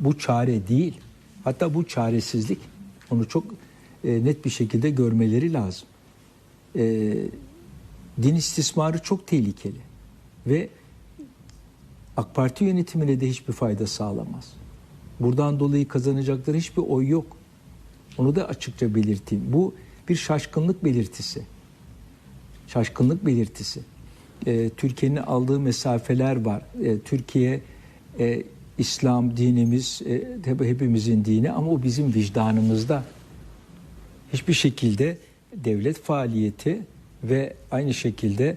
Bu çare değil. Hatta bu çaresizlik. Onu çok e, net bir şekilde görmeleri lazım. E, din istismarı çok tehlikeli ve AK Parti yönetimine de hiçbir fayda sağlamaz. Buradan dolayı kazanacakları hiçbir oy yok. Onu da açıkça belirteyim. Bu bir şaşkınlık belirtisi. Şaşkınlık belirtisi. Ee, Türkiye'nin aldığı mesafeler var. Ee, Türkiye e, İslam dinimiz e, hepimizin dini ama o bizim vicdanımızda. Hiçbir şekilde devlet faaliyeti ve aynı şekilde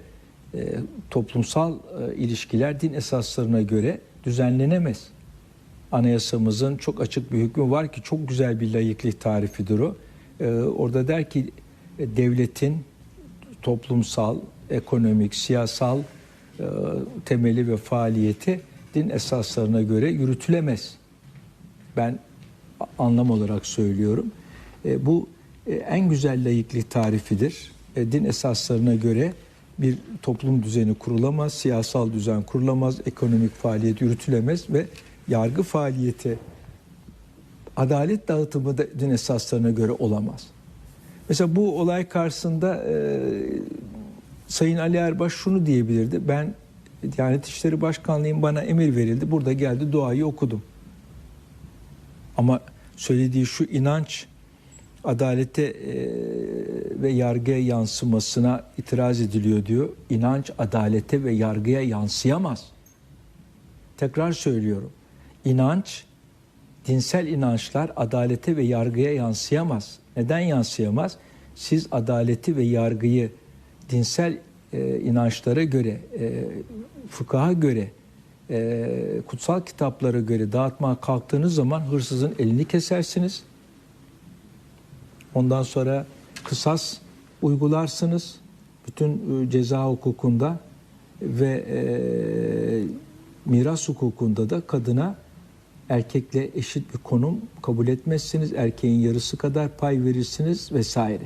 e, toplumsal e, ilişkiler din esaslarına göre düzenlenemez. Anayasamızın çok açık bir hükmü var ki çok güzel bir layıklık tarifidir o. E, orada der ki e, devletin toplumsal, ekonomik, siyasal e, temeli ve faaliyeti din esaslarına göre yürütülemez. Ben anlam olarak söylüyorum. E, bu e, en güzel layıklık tarifidir. E, din esaslarına göre bir toplum düzeni kurulamaz, siyasal düzen kurulamaz, ekonomik faaliyet yürütülemez ve yargı faaliyeti adalet dağıtımı da din esaslarına göre olamaz. Mesela bu olay karşısında e, Sayın Ali Erbaş şunu diyebilirdi. Ben Diyanet İşleri Başkanlığı'nın bana emir verildi. Burada geldi duayı okudum. Ama söylediği şu inanç adalete e, ve yargıya yansımasına itiraz ediliyor diyor. İnanç adalete ve yargıya yansıyamaz. Tekrar söylüyorum. İnanç, dinsel inançlar adalete ve yargıya yansıyamaz. Neden yansıyamaz? Siz adaleti ve yargıyı dinsel e, inançlara göre, e, fıkhaha göre, e, kutsal kitaplara göre dağıtmaya kalktığınız zaman hırsızın elini kesersiniz. Ondan sonra kısas uygularsınız bütün e, ceza hukukunda ve e, miras hukukunda da kadına erkekle eşit bir konum kabul etmezsiniz. Erkeğin yarısı kadar pay verirsiniz vesaire.